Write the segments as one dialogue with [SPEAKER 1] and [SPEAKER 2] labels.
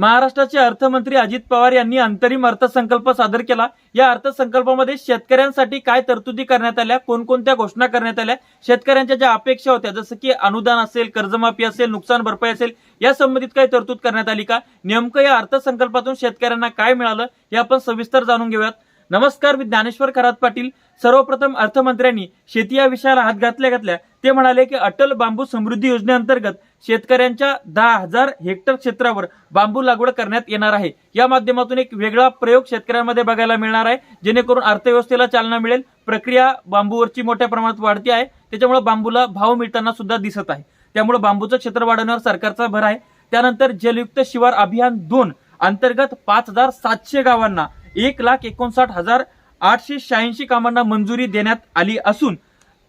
[SPEAKER 1] महाराष्ट्राचे अर्थमंत्री अजित पवार यांनी अंतरिम अर्थसंकल्प सादर केला. या अर्थसंकल्पामध्ये शेतकऱ्यांसाठी काय तरतुदी करण्यात आल्या कोणकोणत्या घोषणा करण्यात आल्या शेतकऱ्यांच्या ज्या अपेक्षा होत्या जसं की अनुदान असेल कर्जमाफी असेल नुकसान भरपाई असेल या संबंधित काही तरतूद करण्यात आली का? नेमकं या अर्थसंकल्पातून शेतकऱ्यांना काय मिळालं हे आपण सविस्तर जाणून घेऊयात. नमस्कार मी ज्ञानेश्वर खरात पाटील. सर्वप्रथम अर्थमंत्र्यांनी शेती या विषयाला हात घातल्या घातल्या ते म्हणाले की अटल बांबू समृद्धी योजनेअंतर्गत शेतकऱ्यांच्या दहा हजार हेक्टर क्षेत्रावर बांबू लागवड करण्यात येणार आहे. या माध्यमातून एक वेगळा प्रयोग शेतकऱ्यांमध्ये बघायला मिळणार आहे. जेणेकरून अर्थव्यवस्थेला चालना मिळेल. प्रक्रिया बांबूवरची मोठ्या प्रमाणात वाढती आहे. त्याच्यामुळे बांबूला भाव मिळताना सुद्धा दिसत आहे. त्यामुळे बांबूचं क्षेत्र वाढवण्यावर सरकारचा भर आहे. त्यानंतर जलयुक्त शिवार अभियान दोन अंतर्गत पाच हजार सातशे गावांना एक लाख एकोणसाठ हजार आठशे शहाऐंशी कामांना मंजुरी देण्यात आली असून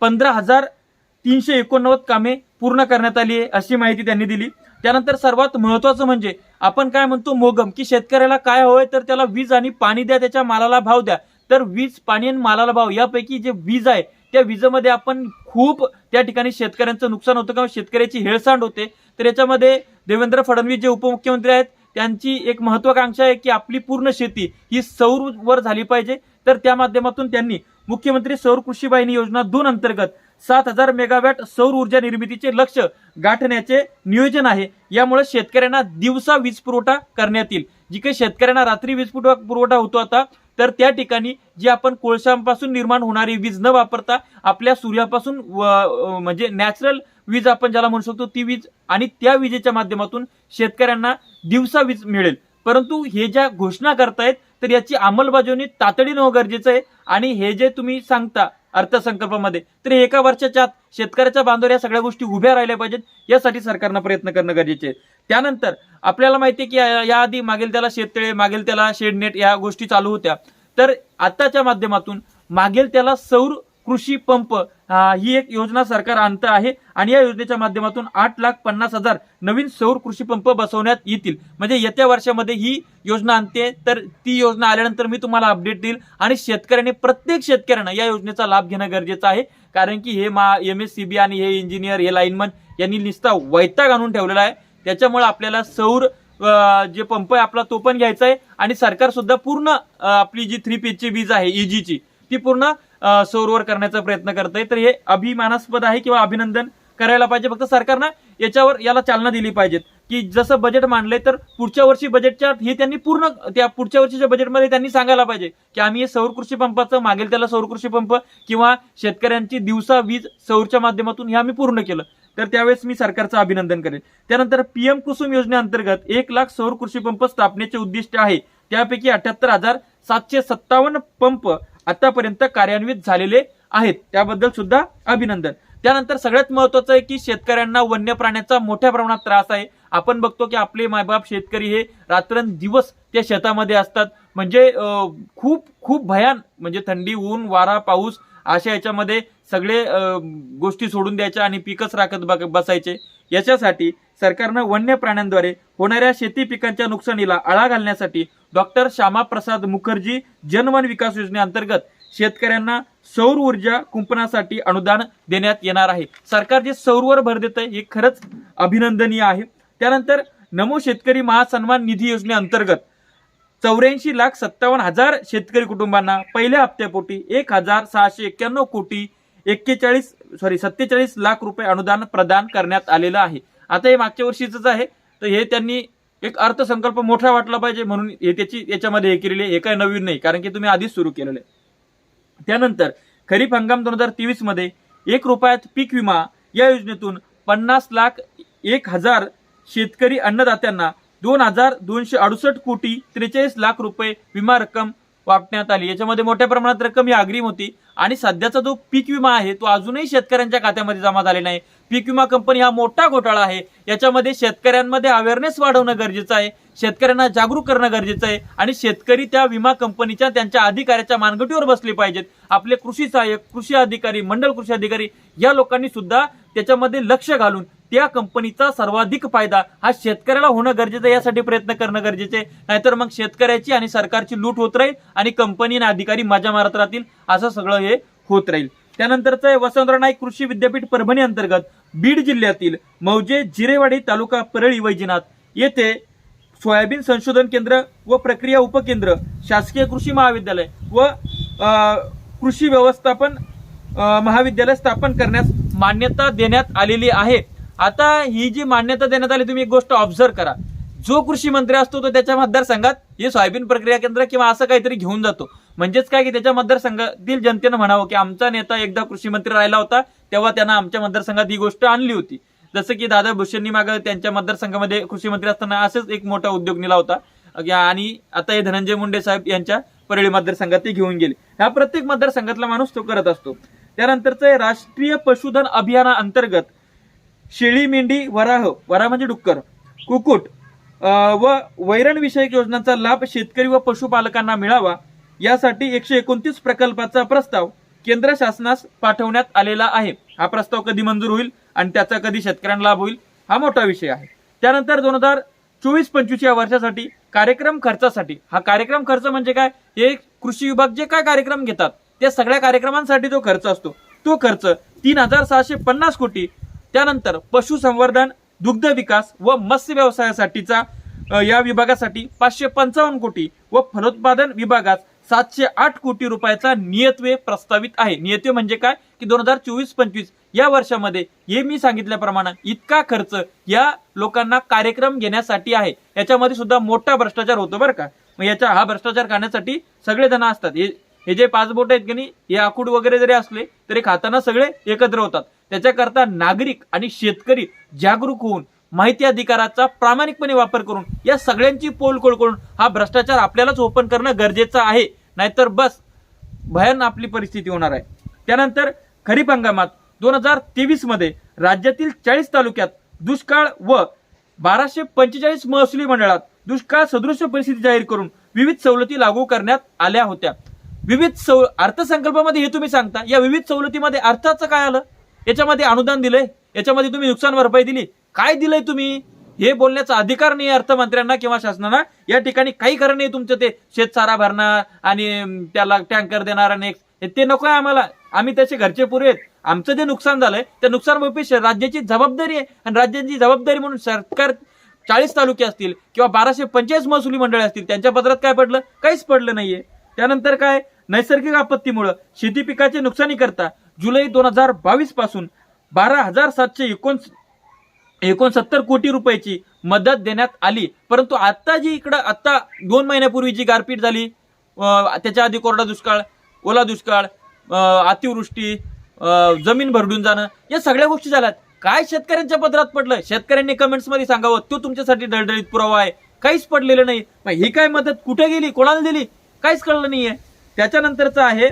[SPEAKER 1] पंधरा हजार तीनशे एकोणनव्वद कामे पूर्ण करण्यात आली आहे अशी माहिती त्यांनी दिली. त्यानंतर सर्वात महत्वाचं म्हणजे आपण काय म्हणतो मोगम की शेतकऱ्याला काय हवंय तर त्याला वीज आणि पाणी द्या त्याच्या मालाला भाव द्या. तर वीज पाणी आणि मालाला भाव यापैकी जे वीज आहे त्या विजेमध्ये आपण खूप त्या ठिकाणी शेतकऱ्यांचं नुकसान होतं किंवा शेतकऱ्याची हेळसांड होते. तर याच्यामध्ये देवेंद्र फडणवीस जे उपमुख्यमंत्री आहेत त्यांची एक महत्वाकांक्षा आहे की आपली पूर्ण शेती ही सौरवर झाली पाहिजे. तर त्या माध्यमातून त्यांनी मुख्यमंत्री सौर कृषी वाहिनी योजना दोन अंतर्गत सात हजार मेगावॅट सौर ऊर्जा निर्मितीचे लक्ष गाठण्याचे नियोजन आहे. यामुळे शेतकऱ्यांना दिवसा वीज पुरवठा करण्यात येईल. जी काही शेतकऱ्यांना रात्री वीज पुरवठा होतो आता तर त्या ठिकाणी जी आपण कोळशांपासून निर्माण होणारी वीज न वापरता आपल्या सूर्यापासून व- म्हणजे नॅचरल वीज आपण ज्याला म्हणू शकतो ती वीज आणि त्या विजेच्या माध्यमातून शेतकऱ्यांना दिवसा वीज मिळेल. परंतु हे ज्या घोषणा करतायत तर याची अंमलबजावणी तातडीनं हो गरजेचं आहे. आणि हे जे तुम्ही सांगता अर्थसंकल्पामध्ये. तर एका वर्षाच्या आत शेतकऱ्याच्या बांधवर या सगळ्या गोष्टी उभ्या राहिल्या पाहिजेत यासाठी सरकारनं प्रयत्न करणं गरजेचे आहे. त्यानंतर आपल्याला माहिती आहे की या- याआधी मागेल त्याला शेततळे मागेल त्याला शेडनेट या गोष्टी चालू होत्या. तर आताच्या माध्यमातून मागेल त्याला सौर कृषी पंप ही एक योजना सरकार आणतं आहे आणि या योजनेच्या माध्यमातून आठ लाख पन्नास हजार नवीन सौर कृषी पंप बसवण्यात येतील. म्हणजे येत्या वर्षामध्ये ही योजना आणते तर ती योजना आल्यानंतर मी तुम्हाला अपडेट देईल आणि शेतकऱ्यांनी प्रत्येक शेतकऱ्यांना या योजनेचा लाभ घेणं गरजेचं आहे. कारण की हे मा एम एस सी बी आणि हे इंजिनियर हे लाईनमन यांनी नुसता वैताग आणून ठेवलेला आहे. त्याच्यामुळे आपल्याला सौर जे पंप आहे आपला तो पण घ्यायचा आहे आणि सरकार सुद्धा पूर्ण आपली जी थ्री पीजची वीज आहे ईजीची ती पूर्ण सौरवर करण्याचा प्रयत्न करत आहे तर हे अभिमानास्पद आहे किंवा अभिनंदन करायला पाहिजे. फक्त सरकारनं याच्यावर याला चालना दिली पाहिजेत. की जसं बजेट मांडलंय तर पुढच्या वर्षी बजेटच्या हे त्यांनी पूर्ण त्या पुढच्या वर्षीच्या बजेटमध्ये त्यांनी सांगायला पाहिजे की आम्ही हे सौर कृषी पंपाचं मागेल त्याला सौर कृषी पंप किंवा शेतकऱ्यांची दिवसा वीज सौरच्या माध्यमातून हे आम्ही पूर्ण केलं. तर त्यावेळेस मी सरकारचं अभिनंदन करेन त्यानंतर पीएम कुसुम योजनेअंतर्गत एक लाख सौर कृषी पंप स्थापनेचे उद्दिष्ट आहे. त्यापैकी अठ्याहत्तर हजार सातशे सत्तावन्न पंप आतापर्यंत कार्यान्वित झालेले आहेत. त्याबद्दल सुद्धा अभिनंदन. त्यानंतर सगळ्यात महत्वाचं आहे की शेतकऱ्यांना वन्य प्राण्याचा मोठ्या प्रमाणात त्रास आहे. आपण बघतो की आपले मायबाप शेतकरी हे रात्रंदिवस त्या शेतामध्ये असतात. म्हणजे खूप खूप भयान म्हणजे थंडी ऊन वारा पाऊस अशा याच्यामध्ये सगळे गोष्टी सोडून द्यायच्या आणि पिकच राखत बसायचे. याच्यासाठी सरकारनं वन्य प्राण्यांद्वारे होणाऱ्या शेती पिकांच्या नुकसानीला आळा घालण्यासाठी डॉक्टर श्यामाप्रसाद मुखर्जी जनवन विकास योजनेअंतर्गत शेतकऱ्यांना सौर ऊर्जा कुंपणासाठी अनुदान देण्यात येणार आहे. सरकार जे सौरवर भर देत आहे हे खरंच अभिनंदनीय आहे. त्यानंतर नमो शेतकरी महासन्मान निधी योजनेअंतर्गत चौऱ्याऐंशी लाख सत्तावन्न हजार शेतकरी कुटुंबांना पहिल्या हप्त्यापोटी एक हजार सहाशे एक्क्याण्णव कोटी एक्केचाळीस सॉरी सत्तेचाळीस लाख रुपये अनुदान प्रदान करण्यात आलेलं आहे. आता हे मागच्या वर्षीचंच आहे. तर हे त्यांनी एक अर्थसंकल्प मोठा वाटला पाहिजे म्हणून हे त्याची याच्यामध्ये हे केलेली आहे. हे काय नवीन नाही कारण की तुम्ही आधीच सुरू केलेलं आहे. त्यानंतर खरीप हंगाम दोन हजार तेवीसमध्ये एक रुपयात पीक विमा या योजनेतून पन्नास लाख एक हजार शेतकरी अन्नदात्यांना दोन हजार दोनशे अडुसष्ट कोटी त्रेचाळीस लाख रुपये विमा रक्कम वाटण्यात आली. याच्यामध्ये मोठ्या प्रमाणात रक्कम ही अग्रिम होती. आणि सध्याचा जो पीक विमा आहे तो अजूनही शेतकऱ्यांच्या खात्यामध्ये जमा झाले नाही. पीक विमा कंपनी हा मोठा घोटाळा आहे. याच्यामध्ये शेतकऱ्यांमध्ये अवेअरनेस वाढवणं गरजेचं आहे. शेतकऱ्यांना जागरूक करणं गरजेचं आहे. आणि शेतकरी त्या विमा कंपनीच्या त्यांच्या अधिकाऱ्याच्या मानगटीवर बसले पाहिजेत. आपले कृषी सहाय्यक कृषी अधिकारी मंडल कृषी अधिकारी या लोकांनी सुद्धा त्याच्यामध्ये लक्ष घालून त्या कंपनीचा सर्वाधिक फायदा हा शेतकऱ्याला होणं गरजेचं यासाठी प्रयत्न करणं गरजेचं आहे. नाहीतर मग शेतकऱ्याची आणि सरकारची लूट होत राहील आणि कंपनी आणि अधिकारी मजा मारत राहतील असं सगळं हे होत राहील. त्यानंतरचं आहे वसंतराव नाईक कृषी विद्यापीठ परभणी अंतर्गत बीड जिल्ह्यातील मौजे जिरेवाडी तालुका परळी वैजनाथ येथे सोयाबीन संशोधन केंद्र व प्रक्रिया उपकेंद्र शासकीय कृषी महाविद्यालय व कृषी व्यवस्थापन महाविद्यालय स्थापन करण्यास मान्यता देण्यात आलेली आहे. आता ही जी मान्यता देण्यात आली तुम्ही एक गोष्ट ऑब्झर्व करा. जो कृषी मंत्री असतो तो त्याच्या मतदारसंघात हे सोयाबीन प्रक्रिया केंद्र किंवा असं काहीतरी घेऊन जातो. म्हणजेच काय की त्याच्या मतदारसंघातील जनतेनं म्हणावं की आमचा नेता एकदा कृषी मंत्री राहिला होता तेव्हा त्यांना आमच्या मतदारसंघात ही गोष्ट आणली होती. जसं की दादा भुसेंनी मागं त्यांच्या मतदारसंघामध्ये कृषी मंत्री असताना असेच एक मोठा उद्योग नेला होता. आणि आता हे धनंजय मुंडे साहेब यांच्या परळी मतदारसंघात ते घेऊन गेले. हा प्रत्येक मतदारसंघातला माणूस तो करत असतो. त्यानंतरचं राष्ट्रीय पशुधन अभियानाअंतर्गत शेळी मेंढी वराह. वराह म्हणजे डुक्कर. कुकुट व वैरणविषयक योजनांचा लाभ शेतकरी व पशुपालकांना मिळावा यासाठी एकशे एकोणतीस प्रकल्पाचा प्रस्ताव केंद्र शासनास पाठवण्यात आलेला आहे. हा प्रस्ताव कधी मंजूर होईल आणि त्याचा कधी शेतकऱ्यांना लाभ होईल हा मोठा विषय आहे. त्यानंतर दोन हजार चोवीस पंचवीस या वर्षासाठी कार्यक्रम खर्चासाठी. हा कार्यक्रम खर्च म्हणजे काय? हे कृषी विभाग जे काय कार्यक्रम घेतात त्या सगळ्या कार्यक्रमांसाठी जो खर्च असतो तो खर्च तीन हजार सहाशे पन्नास कोटी त्यानंतर पशुसंवर्धन दुग्ध विकास व मत्स्य व्यवसायासाठीचा या विभागासाठी पाचशे पंचावन्न कोटी व फलोत्पादन विभागात सातशे आठ कोटी रुपयाचा नियतवे प्रस्तावित आहे. नियतवे म्हणजे काय? की दोन हजार चोवीस पंचवीस या वर्षामध्ये हे मी सांगितल्याप्रमाणे इतका खर्च या लोकांना कार्यक्रम घेण्यासाठी आहे. याच्यामध्ये सुद्धा मोठा भ्रष्टाचार होतो बरं का. मग याचा हा भ्रष्टाचार करण्यासाठी सगळे जण असतात. हे हे जे पाच बोट आहेत की नाही हे आखूड वगैरे जरी असले तरी खाताना सगळे एकत्र होतात. त्याच्याकरता नागरिक आणि शेतकरी जागरूक होऊन माहिती अधिकाराचा प्रामाणिकपणे वापर करून या सगळ्यांची पोलकोल करून हा भ्रष्टाचार आपल्यालाच ओपन करणं गरजेचं आहे. नाहीतर बस भयान आपली परिस्थिती होणार आहे. त्यानंतर खरीप हंगामात दोन हजार तेवीसमध्ये राज्यातील चाळीस तालुक्यात दुष्काळ व बाराशे पंचेचाळीस महसुली मंडळात दुष्काळ सदृश परिस्थिती जाहीर करून विविध सवलती लागू करण्यात आल्या होत्या. विविध सव अर्थसंकल्पामध्ये हे तुम्ही सांगता या विविध सवलतीमध्ये अर्थाचं काय आलं? याच्यामध्ये अनुदान दिलंय. याच्यामध्ये तुम्ही नुकसान भरपाई दिली. काय दिलंय तुम्ही? हे बोलण्याचा अधिकार नाही अर्थमंत्र्यांना किंवा शासनाला. या ठिकाणी काही कारण नाही तुमचं ते शेतसारा भरणार आणि त्याला टँकर देणार आणि ते नको आहे आम्हाला. आम्ही त्याचे घरचे पुरे आहेत. आमचं जे नुकसान झालंय त्या नुकसान भरपाई राज्याची जबाबदारी आहे. आणि राज्याची जबाबदारी म्हणून सरकार चाळीस तालुके असतील किंवा बाराशे पंचेचाळीस महसुली मंडळे असतील त्यांच्या पत्रात काय पडलं? काहीच पडलं नाहीये. त्यानंतर काय? नैसर्गिक आपत्तीमुळं शेती पिकाचे नुकसानी करता जुलै दोन हजार बावीसपासून बारा हजार सातशे एकोण एकोणसत्तर कोटी रुपयाची मदत देण्यात आली. परंतु आता जी इकडं आता दोन महिन्यापूर्वी जी गारपीट झाली त्याच्या आधी कोरडा दुष्काळ ओला दुष्काळ अतिवृष्टी जमीन भरडून जाणं या सगळ्या गोष्टी झाल्यात. काय शेतकऱ्यांच्या पदरात पडलं? शेतकऱ्यांनी कमेंट्समध्ये सांगावं तो तुमच्यासाठी दळदळीत पुरावा आहे. काहीच पडलेलं नाही. मग ही काय मदत कुठे गेली? कोणाला दिली? काहीच कळलं नाहीये. त्याच्यानंतरचं आहे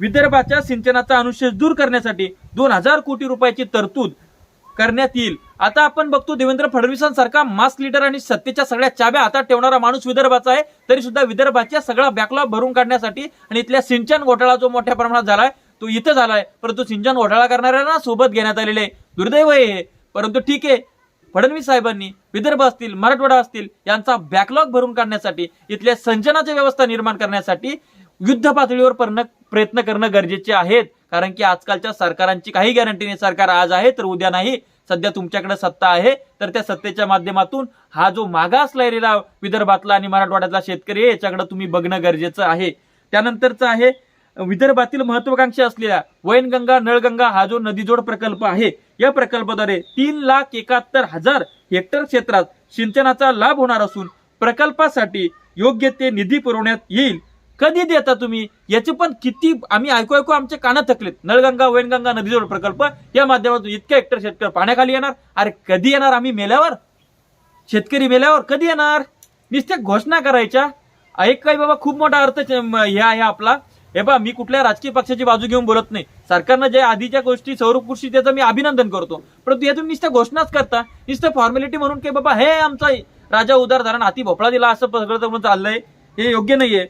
[SPEAKER 1] विदर्भाच्या सिंचनाचा अनुशेष दूर करण्यासाठी दोन हजार कोटी रुपयाची तरतूद करण्यात येईल. आता आपण बघतो देवेंद्र फडणवीसांसारखा मास लीडर आणि सत्तेच्या सगळ्या चाब्या हातात ठेवणारा माणूस विदर्भाचा आहे तरी सुद्धा विदर्भाच्या सगळा बॅकलॉग भरून काढण्यासाठी आणि इथल्या सिंचन घोटाळा जो मोठ्या प्रमाणात झालाय तो इथं झालाय. परंतु सिंचन घोटाळा करणाऱ्यांना सोबत घेण्यात आलेले आहे. दुर्दैव आहे. हे परंतु ठीक आहे फडणवीस साहेबांनी विदर्भ असतील मराठवाडा असतील यांचा बॅकलॉग भरून काढण्यासाठी इथल्या सिंचनाची व्यवस्था निर्माण करण्यासाठी युद्ध पातळीवर पर्ण- प्रयत्न करणं गरजेचे आहेत. कारण की आजकालच्या सरकारांची काही गॅरंटी नाही. सरकार आज आहे तर उद्या नाही. सध्या तुमच्याकडे सत्ता आहे. तर त्या सत्तेच्या माध्यमातून हा जो मागास लहरीला विदर्भातला आणि मराठवाड्यातला शेतकरी आहे याच्याकडे तुम्ही बघणं गरजेचं आहे. त्यानंतरचं आहे विदर्भातील महत्वाकांक्षी असलेल्या वैनगंगा नळगंगा हा जो नदीजोड प्रकल्प आहे या प्रकल्पाद्वारे तीन लाख एकाहत्तर हजार हेक्टर क्षेत्रात सिंचनाचा लाभ होणार असून प्रकल्पासाठी योग्य ते निधी पुरवण्यात येईल. कधी देता तुम्ही? याचे पण किती आम्ही ऐकू ऐकू आमचे कानं थकलेत. नळगंगा वैनगंगा नदीजोड प्रकल्प या माध्यमातून इतके हेक्टर शेतकरी पाण्याखाली येणार. अरे कधी येणार आम्ही मेल्यावर? शेतकरी मेल्यावर कधी येणार? नुसत्या घोषणा करायच्या. एक काही बाबा खूप मोठा अर्थ हे आहे आपला. हे बा मी कुठल्या राजकीय पक्षाची बाजू घेऊन बोलत नाही. सरकारनं जे आधीच्या गोष्टी सौरभ कृषी त्याचं मी अभिनंदन करतो. परंतु या तुम्ही नुसत्या घोषणाच करता. नुसतं फॉर्मॅलिटी म्हणून की बाबा हे आमचा राजा उदार धारण हाती भोपळा दिला असं सगळं चाललंय. हे योग्य नाहीये.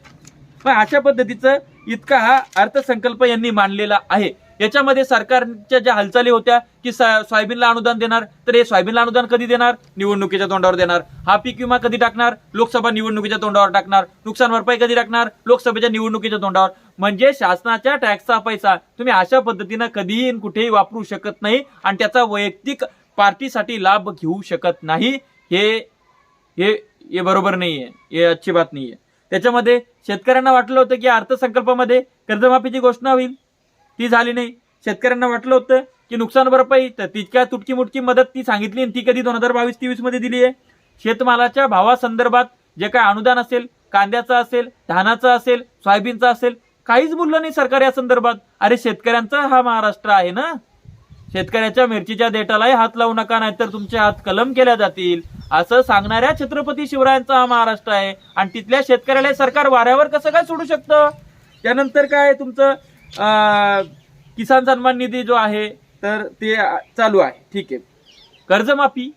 [SPEAKER 1] मग अशा पद्धतीचं इतका हा अर्थसंकल्प यांनी मांडलेला आहे. याच्यामध्ये सरकारच्या ज्या हालचाली होत्या की स- सोयाबीनला अनुदान देणार तर हे सोयाबीनला अनुदान कधी देणार? निवडणुकीच्या तोंडावर देणार. हा पीक विमा कधी टाकणार? लोकसभा निवडणुकीच्या तोंडावर टाकणार. नुकसान भरपाई कधी टाकणार? लोकसभेच्या निवडणुकीच्या तोंडावर. म्हणजे शासनाच्या टॅक्सचा पैसा तुम्ही अशा पद्धतीनं कधीही कुठेही वापरू शकत नाही आणि त्याचा वैयक्तिक पार्टीसाठी लाभ घेऊ शकत नाही. हे हे बरोबर बरोबर नाहीये. हे अच्छी बात नाही आहे त्याच्यामध्ये शेतकऱ्यांना वाटलं होतं की अर्थसंकल्पामध्ये कर्जमाफीची घोषणा होईल. ती झाली नाही. शेतकऱ्यांना वाटलं होतं की नुकसान भरपाई तर तितक्या तुटकी मुटकी मदत ती सांगितली आणि ती कधी दोन हजार बावीस तेवीसमध्ये दिली आहे. शेतमालाच्या भावासंदर्भात जे काय अनुदान असेल कांद्याचं असेल धानाचं असेल सोयाबीनचं असेल काहीच बोललं नाही सरकार या संदर्भात. अरे शेतकऱ्यांचा हा महाराष्ट्र आहे ना? शेतकऱ्याच्या मिरचीच्या देठालाही हात लावू नका नाहीतर तुमचे हात कलम केल्या जातील. असं सांगणाऱ्या छत्रपती शिवरायांचा हा महाराष्ट्र आहे. आणि तिथल्या शेतकऱ्याला सरकार वाऱ्यावर कसं काय सोडू शकतं? त्यानंतर काय तुमचं? किसान सन्मान निधी जो आहे तर ते चालू आहे. ठीक आहे. कर्जमाफी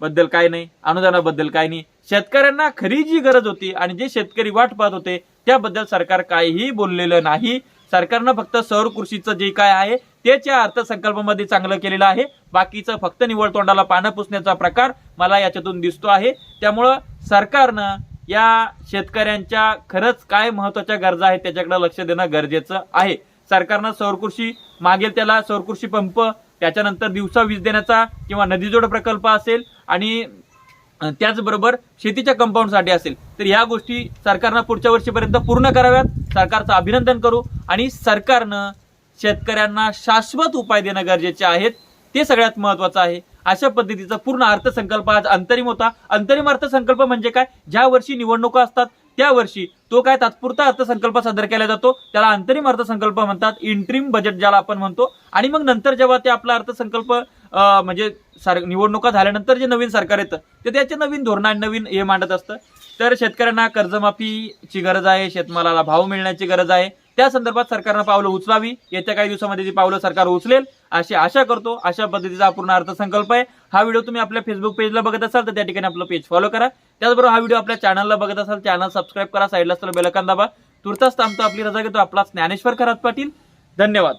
[SPEAKER 1] बद्दल काय नाही अनुदानाबद्दल काय नाही. शेतकऱ्यांना खरी जी गरज होती आणि जे शेतकरी वाट पाहत होते त्याबद्दल सरकार काहीही बोललेलं नाही. सरकारनं फक्त सौर कृषीचं जे काय आहे तेच या अर्थसंकल्पामध्ये चांगलं केलेलं आहे. बाकीचं फक्त निवड तोंडाला पानं पुसण्याचा प्रकार मला याच्यातून दिसतो आहे. त्यामुळं सरकारनं या शेतकऱ्यांच्या खरंच काय महत्त्वाच्या गरजा आहेत त्याच्याकडे लक्ष देणं गरजेचं आहे. सरकारनं सौरकृषी मागेल त्याला सौरकृषी पंप त्याच्यानंतर दिवसा वीज देण्याचा किंवा नदीजोड प्रकल्प असेल आणि त्याचबरोबर शेतीच्या कंपाऊंडसाठी असेल तर ह्या गोष्टी सरकारनं पुढच्या वर्षीपर्यंत पूर्ण कराव्यात. सरकारचं अभिनंदन करू आणि सरकारनं शेतकऱ्यांना शाश्वत उपाय देणं गरजेचे आहेत. ते सगळ्यात महत्वाचं आहे. अशा पद्धतीचा पूर्ण अर्थसंकल्प आज अंतरिम होता. अंतरिम अर्थसंकल्प म्हणजे काय? ज्या वर्षी निवडणुका असतात त्या वर्षी तो काय तात्पुरता अर्थसंकल्प सादर केला जातो त्याला अंतरिम अर्थसंकल्प म्हणतात. इंट्रीम बजेट ज्याला आपण म्हणतो. आणि मग नंतर जेव्हा ते आपला अर्थसंकल्प म्हणजे सर निवडणुका झाल्यानंतर जे नवीन सरकार येतं ते त्याचे नवीन धोरण आणि नवीन हे मांडत असतं. तर शेतकऱ्यांना कर्जमाफीची गरज आहे शेतमालाला भाव मिळण्याची गरज आहे. त्या संदर्भात सरकारनं पावलं उचलावी. येत्या काही दिवसामध्ये ती पावलं सरकार उचलेल अशी आशा करतो. अशा पद्धतीचा पूर्ण अर्थसंकल्प आहे. हा व्हिडिओ तुम्ही आपल्या फेसबुक पेजला बघत असाल तर त्या ठिकाणी आपलं पेज फॉलो करा. त्याचबरोबर हा व्हिडिओ आपल्या चॅनलला बघत असाल चॅनल सबस्क्राईब करा. साईडला असताना बेलकन दाबा. तुर्तास थांबतो. आपली रजा घेतो. आपला ज्ञानेश्वर खरात पाटील. धन्यवाद.